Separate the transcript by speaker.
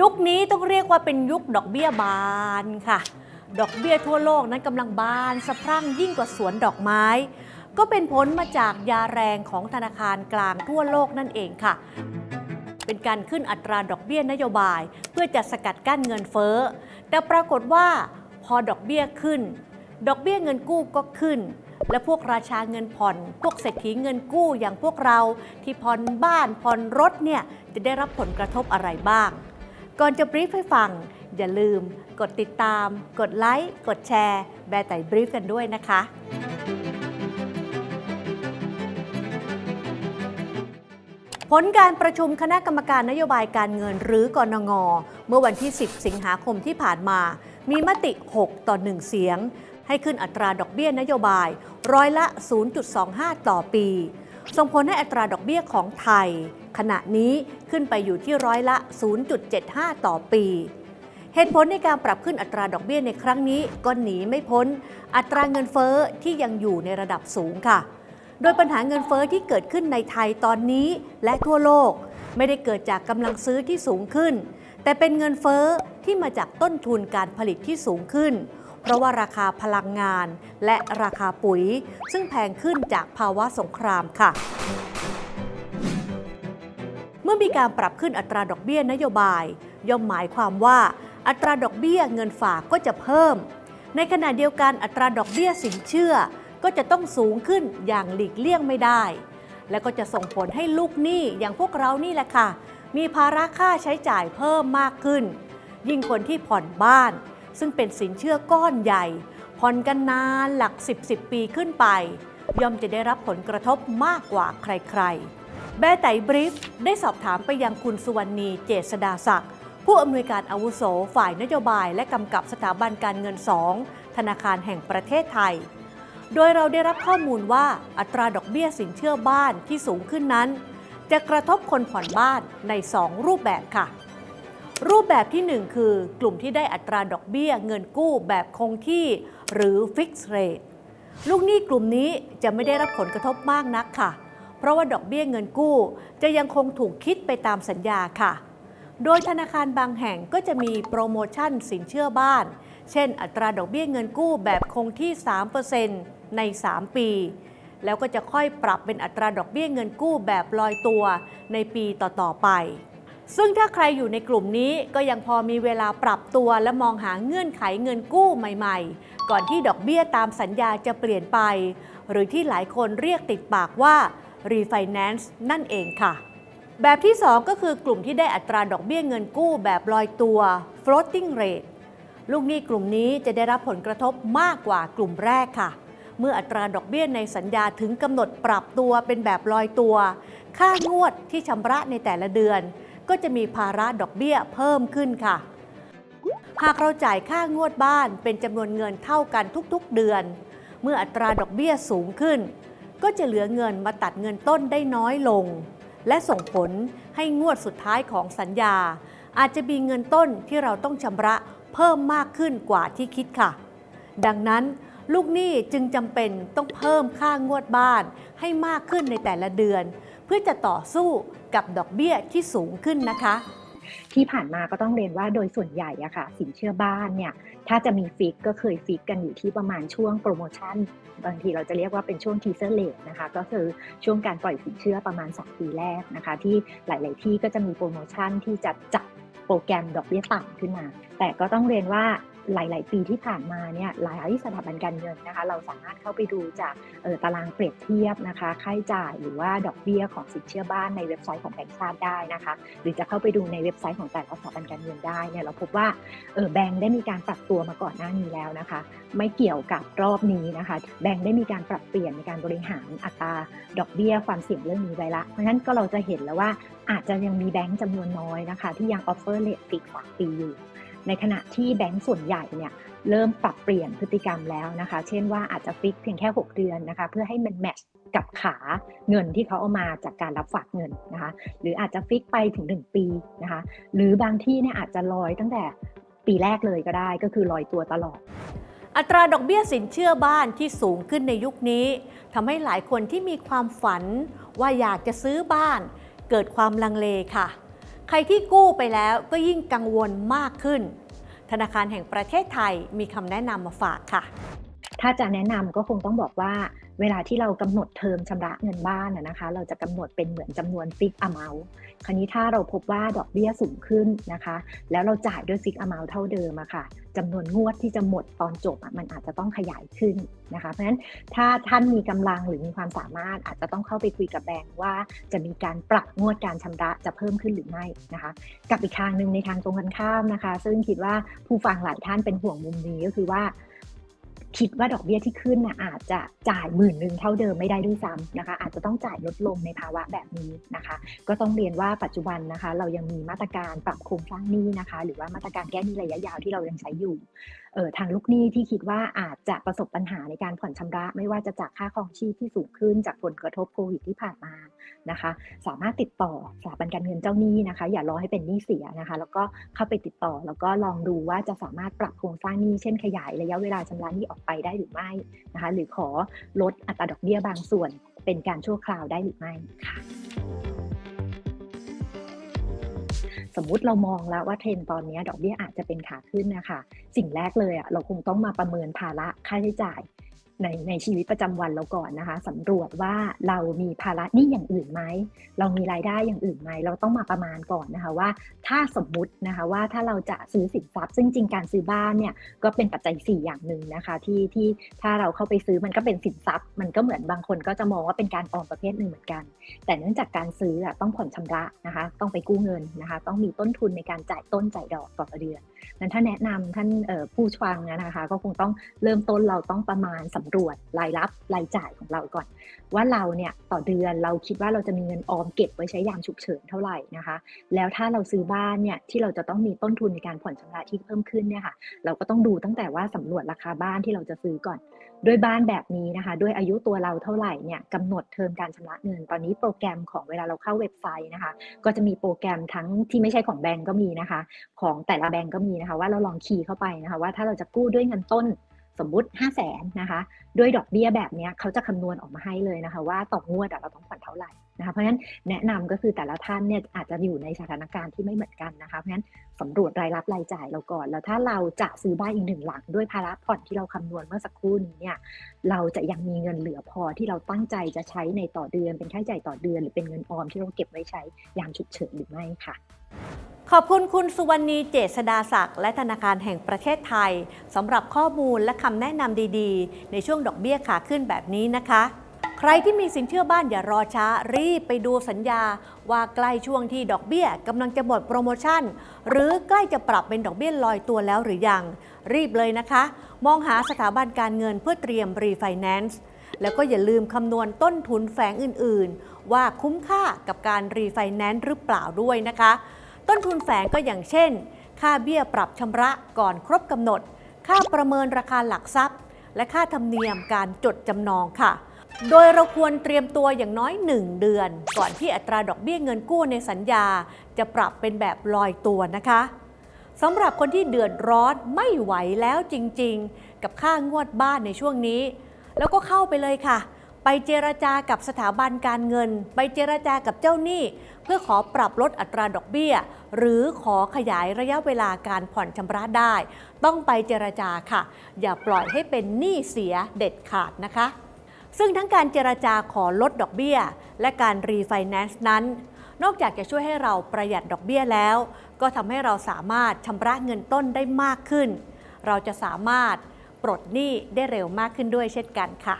Speaker 1: ยุคนี้ต้องเรียกว่าเป็นยุคดอกเบี้ยบานค่ะ ดอกเบี้ยทั่วโลกนั้นกำลังบานสะพรั่งยิ่งกว่าสวนดอกไม้ ก็เป็นผลมาจากยาแรงของธนาคารกลางทั่วโลกนั่นเองค่ะ เป็นการขึ้นอัตราดอกเบี้ยนโยบาย เพื่อจะสกัดกั้นเงินเฟ้อ แต่ปรากฏว่าพอดอกเบี้ยขึ้น ดอกเบี้ยเงินกู้ก็ขึ้นและพวกราชาเงินผ่อน พวกเศรษฐีเงินกู้อย่างพวกเราที่ผ่อนบ้านผ่อนรถเนี่ยจะได้รับผลกระทบอะไรบ้าง ก่อนจะบรีฟให้ฟัง อย่าลืมกดติดตาม กดไลค์ กดแชร์ แบร์ไต่บรีฟกันด้วยนะคะ ผลการประชุมคณะกรรมการนโยบายการเงินหรือกนง เมื่อวันที่ 10 สิงหาคมที่ผ่านมา มีมติ 6 ต่อ 1 เสียง ให้ขึ้นอัตราดอกเบี้ยนโยบาย ร้อยละ 0.25 ต่อปี ส่งผลให้อัตราดอกเบี้ยของไทย ขณะนี้ขึ้นไปอยู่ที่ร้อยละ 0.75 ต่อปี เหตุผลในการปรับขึ้นอัตราดอกเบี้ยในครั้งนี้ก็หนีไม่พ้น อัตราเงินเฟ้อที่ยังอยู่ในระดับสูงค่ะ โดยปัญหาเงินเฟ้อที่เกิดขึ้นในไทยตอนนี้และทั่วโลก ไม่ได้เกิดจากกำลังซื้อที่สูงขึ้น แต่เป็นเงินเฟ้อที่มาจากต้นทุนการผลิตที่สูงขึ้น เพราะว่าราคาพลังงานและราคาปุ๋ย ซึ่งแพงขึ้นจากภาวะสงครามค่ะ เมื่อมีการปรับขึ้นอัตราดอกเบี้ยนโยบาย ย่อมหมายความว่า อัตราดอกเบี้ยเงินฝากก็จะเพิ่ม ในขณะเดียวกันอัตราดอกเบี้ยสินเชื่อ ก็จะต้องสูงขึ้นอย่างหลีกเลี่ยงไม่ได้ และก็จะส่งผลให้ลูกหนี้อย่างพวกเรานี่แหละค่ะ มีภาระค่าใช้จ่ายเพิ่มมากขึ้น ยิ่งคนที่ผ่อนบ้าน ซึ่งเป็นสินเชื่อก้อนใหญ่ผ่อนกันนานหลัก 10 10 ปีขึ้นไป ย่อมจะได้รับผลกระทบมากกว่าใครๆ แบไตบรีฟได้สอบถามไปยังคุณสุวรรณีเจษดาศักดิ์ผู้อำนวยการอาวุโสฝ่ายนโยบายและกำกับสถาบันการเงิน 2 ธนาคารแห่งประเทศไทย โดยเราได้รับข้อมูลว่าอัตราดอกเบี้ยสินเชื่อบ้านที่สูงขึ้นนั้น จะกระทบคนผ่อนบ้านใน 2 รูปแบบค่ะ รูปแบบที่ 1 คือกลุ่มที่ได้อัตราดอกเบี้ย เงินกู้แบบคงที่หรือ Fixed Rate ลูกหนี้กลุ่มนี้จะไม่ได้รับผลกระทบมากนักค่ะ เพราะว่าดอกเบี้ยเงินกู้ จะยังคงถูกคิดไปตามสัญญาค่ะ โดยธนาคารบางแห่งก็จะมีโปรโมชั่นสินเชื่อบ้าน เช่น อัตราดอกเบี้ยเงินกู้แบบคงที่ 3%ใน 3 ปี แล้วก็จะค่อยปรับเป็นอัตราดอกเบี้ยเงินกู้แบบลอยตัวในปีต่อๆไป ซึ่งถ้าใครอยู่ในกลุ่มนี้ก็ยังพอมีเวลาปรับตัวและมองหาเงื่อนไขเงินกู้ใหม่ๆ ก่อนที่ดอกเบี้ยตามสัญญาจะเปลี่ยนไป หรือที่หลายคนเรียกติดปากว่า refinance นั่นเองค่ะ แบบที่ 2 ก็คือกลุ่มที่ได้อัตราดอกเบี้ยเงินกู้แบบลอยตัว floating rate ลูกหนี้กลุ่มนี้จะได้รับผลกระทบมากกว่ากลุ่มแรกค่ะ เมื่ออัตราดอกเบี้ยในสัญญาถึงกำหนดปรับตัวเป็นแบบลอยตัว ค่างวดที่ชำระในแต่ละเดือน ก็จะมีภาระดอกเบี้ยเพิ่มขึ้นค่ะ หากเราจ่ายค่างวดบ้านเป็นจำนวนเงินเท่ากันทุกๆเดือน เมื่ออัตราดอกเบี้ยสูงขึ้น ก็จะเหลือเงินมาตัดเงินต้นได้น้อยลง และส่งผลให้งวดสุดท้ายของสัญญา อาจจะมีเงินต้นที่เราต้องชำระเพิ่มมากขึ้นกว่าที่คิดค่ะ ดังนั้นลูกหนี้จึงจำเป็นต้องเพิ่มค่างวดบ้านให้มากขึ้นในแต่ละเดือน พื่อจะต่อสู้กับดอกเบี้ยที่สูงขึ้นนะคะ
Speaker 2: ที่ผ่านมาก็ต้องเรียนว่าโดยส่วนใหญ่อะค่ะ สินเชื่อบ้านเนี่ย ถ้าจะมีฟิกก็เคยฟิกกันอยู่ที่ประมาณช่วงโปรโมชั่น บางทีเราจะเรียกว่าเป็นช่วงทีเซอร์เลทนะคะ ก็คือช่วงการปล่อยสินเชื่อประมาณ2ปีแรกนะคะ ที่หลาย ๆ ที่ก็จะมีโปรโมชั่นที่จะจัดโปรแกรมดอกเบี้ยต่ำขึ้นมา แต่ก็ต้องเรียนว่า หลาย ๆ ปีที่ผ่านมาเนี่ยหลายสถาบันการเงินนะคะ เราสามารถเข้าไปดูจากตารางเปรียบเทียบนะคะ ค่าใช้จ่ายหรือว่าดอกเบี้ยของสินเชื่อบ้านในเว็บไซต์ของแบงก์ชาติได้นะคะ หรือจะเข้าไปดูในเว็บไซต์ของแต่ละสถาบันการเงินได้เนี่ยเราพบว่าเออแบงก์ได้มีการปรับตัวมาก่อนหน้านี้แล้วนะคะ ไม่เกี่ยวกับรอบนี้นะคะ แบงก์ได้มีการปรับเปลี่ยนในการบริหารอัตราดอกเบี้ยความเสี่ยงเรื่องนี้ไว้ละเพราะฉะนั้นก็เราจะเห็นแล้วว่าอาจจะยังมีแบงก์จำนวนน้อยนะคะ ที่ยังออฟเฟอร์เลทฟิกสามปีอยู่ ในขณะที่แบงก์ส่วนใหญ่เนี่ยเริ่มปรับเปลี่ยนพฤติกรรมแล้วนะคะ เช่นว่าอาจจะฟิกเพียงแค่ 6 เดือนนะคะ เพื่อให้มันแมทช์กับขาเงินที่เขาเอามาจากการรับฝากเงินนะคะ หรืออาจจะฟิกไปถึง 1 ปีนะคะ หรือบางที่เนี่ยอาจจะลอยตั้งแต่ปีแรกเลยก็ได้ก็คือลอยตัวตลอด
Speaker 1: อัตราดอกเบี้ยสินเชื่อบ้านที่สูงขึ้นในยุคนี้ทำให้หลายคนที่มีความฝันว่าอยากจะซื้อบ้าน เกิดความลังเลค่ะ ครที่กู้ไปแล้วก็ยิ่งกังวลมากขึ้น ธนาคารแห่งประเทศไทยมีคำแนะนำมาฝากค่ะ
Speaker 2: ถ้าจะแนะนำก็คงต้องบอกว่าเวลาที่เรากำหนดเทอมชำระเงินบ้านนะคะ เราจะกำหนดเป็นเหมือนจำนวนฟิกอะเมลคราวนี้ถ้าเราพบว่าดอกเบี้ยสูงขึ้นนะคะ แล้วเราจ่ายด้วยฟิกอะเมลเท่าเดิมอะค่ะ จำนวนงวดที่จะหมดตอนจบอะมันอาจจะต้องขยายขึ้นนะคะ เพราะฉะนั้นถ้าท่านมีกำลังหรือมีความสามารถอาจจะต้องเข้าไปคุยกับแบงก์ว่าจะมีการปรับงวดการชำระจะเพิ่มขึ้นหรือไม่นะคะ กับอีกทางหนึ่งในทางตรงกันข้ามนะคะ ซึ่งคิดว่าผู้ฟังหลายท่านเป็นห่วงมุมนี้ก็คือว่า คิดว่าดอกเบี้ยที่ขึ้นนะอาจจะจ่ายหมื่นหนึ่งเท่าเดิมไม่ได้ด้วยซ้ำนะคะ อาจจะต้องจ่ายลดลงในภาวะแบบนี้นะคะ ก็ต้องเรียนว่าปัจจุบันนะคะ เรายังมีมาตรการปรับโครงสร้างหนี้นะคะ หรือว่ามาตรการแก้หนี้ระยะยาวที่เรายังใช้อยู่ ทางลูกหนี้ที่คิดว่าอาจจะประสบปัญหาในการผ่อนชำระ ไม่ว่าจะจากค่าครองชีพที่สูงขึ้นจากผลกระทบโควิดที่ผ่านมานะคะ สามารถติดต่อสถาบันการเงินเจ้าหนี้นะคะ อย่ารอให้เป็นหนี้เสียนะคะ แล้วก็เข้าไปติดต่อแล้วก็ลองดูว่าจะสามารถปรับโครงสร้างหนี้เช่นขยายระยะเวลาชำระหนี้ออกไปได้หรือไม่นะคะ หรือขอลดอัตราดอกเบี้ยบางส่วนเป็นการชั่วคราวได้หรือไม่ค่ะ สมมติเรามองแล้วว่าเทรนตอนนี้ดอกเบี้ยอาจจะเป็นขาขึ้นนะคะ สิ่งแรกเลยอะเราคงต้องมาประเมินภาระค่าใช้จ่าย ในในชีวิตประจำวันเราก่อนนะคะสำรวจว่าเรามีภาระหนี้อย่างอื่นไหมเรามีรายได้อย่างอื่นไหมเราต้องมาประมาณก่อนนะคะว่า ถ้าสมมุตินะคะว่าถ้าเราจะซื้อสินทรัพย์ซึ่งจริงการซื้อบ้านเนี่ยก็เป็นปัจจัย 4 อย่างหนึ่งนะคะที่ที่ถ้าเราเข้าไปซื้อมันก็เป็นสินทรัพย์ มันก็เหมือนบางคนก็จะมองว่าเป็นการออมประเภทหนึ่งเหมือนกัน แต่เนื่องจากการซื้ออะต้องผ่อนชำระนะคะ ต้องไปกู้เงินนะคะ ต้องมีต้นทุนในการจ่ายต้นจ่ายดอกต่อเดือน นั้นถ้าแนะนำท่านผู้ฟังนะคะ ก็คงต้องเริ่มต้นเราต้องประมาณสำรวจรายรับรายจ่ายของเราก่อน ว่าเราเนี่ยต่อเดือนเราคิดว่าเราจะมีเงินออมเก็บไว้ใช้ยามฉุกเฉินเท่าไหร่นะคะ แล้วถ้าเราซื้อบ้านเนี่ยที่เราจะต้องมีต้นทุนในการผ่อนชำระที่เพิ่มขึ้นเนี่ยค่ะ เราก็ต้องดูตั้งแต่ว่าสำรวจราคาบ้านที่เราจะซื้อก่อน ด้วยบ้านแบบนี้นะคะ ด้วยอายุตัวเราเท่าไหร่เนี่ยกำหนดเทอมการชำระเงิน ตอนนี้โปรแกรมของเวลาเราเข้าเว็บไซต์นะคะ ก็จะมีโปรแกรมทั้งที่ไม่ใช่ของแบงก์ก็มีนะคะ ของแต่ละแบงก์ก็มีนะคะ ว่าเราลองคีย์เข้าไปนะคะ ว่าถ้าเราจะกู้ด้วยเงินต้น สมมุติ 5 0 0แสนนะคะ ด้วยดอกเบี้ยแบบนี้เขาจะคำนวณออกมาให้เลยนะคะ ว่าต่องวดอะเราต้องผ่อนเท่าไหร่นะคะ เพราะฉะนั้นแนะนำก็คือแต่ละท่านเนี่ยอาจจะอยู่ในสถานการณ์ที่ไม่เหมือนกันนะคะ เพราะฉะนั้นสำรวจรายรับรายจ่ายเราก่อน แล้วถ้าเราจะซื้อบ้านอีกหนึ่งหลังด้วยภาระผ่อนที่เราคำนวณเมื่อสักครู่นี้เนี่ย เราจะยังมีเงินเหลือพอที่เราตั้งใจจะใช้ในต่อเดือน เป็นค่าใช้จ่ายต่อเดือน หรือเป็นเงินออมที่เราเก็บไว้ใช้ยามฉุกเฉินหรือไม่ค่ะ
Speaker 1: ขอบคุณคุณสุวรรณีเจษดาศักดิ์และธนาคารแห่งประเทศไทยสำหรับข้อมูลและคำแนะนำดีๆ ในช่วงดอกเบี้ยขาขึ้นแบบนี้นะคะ ใครที่มีสินเชื่อบ้านอย่ารอช้า รีบไปดูสัญญา ว่าใกล้ช่วงที่ดอกเบี้ยกำลังจะหมดโปรโมชั่น หรือใกล้จะปรับเป็นดอกเบี้ยลอยตัวแล้วหรือยัง รีบเลยนะคะ มองหาสถาบันการเงินเพื่อเตรียมรีไฟแนนซ์แล้วก็อย่าลืมคำนวณต้นทุนแฝงอื่น ๆ ว่าคุ้มค่ากับการรีไฟแนนซ์หรือเปล่าด้วยนะคะ ต้นทุนแฝงก็อย่างเช่น ค่าเบี้ยปรับชำระก่อนครบกำหนด ค่าประเมินราคาหลักทรัพย์ และค่าธรรมเนียมการจดจำนองค่ะ โดยเราควรเตรียมตัวอย่างน้อย 1 เดือน ก่อนที่อัตราดอกเบี้ยเงินกู้ในสัญญา จะปรับเป็นแบบลอยตัวนะคะสำหรับคนที่เดือดร้อนไม่ไหวแล้วจริงๆ กับค่างวดบ้านในช่วงนี้ แล้วก็เข้าไปเลยค่ะ ไปเจรจากับสถาบันการเงิน ไปเจรจากับเจ้าหนี้ เพื่อขอปรับลดอัตราดอกเบี้ย หรือขอขยายระยะเวลาการผ่อนชำระได้ ต้องไปเจรจาค่ะ อย่าปล่อยให้เป็นหนี้เสียเด็ดขาดนะคะ ซึ่งทั้งการเจรจาขอลดดอกเบี้ย และการรีไฟแนนซ์นั้นนอกจากจะช่วยให้เราประหยัดดอกเบี้ยแล้ว ก็ทำให้เราสามารถชำระเงินต้นได้มากขึ้น เราจะสามารถปลดหนี้ได้เร็วมากขึ้นด้วยเช่นกันค่ะ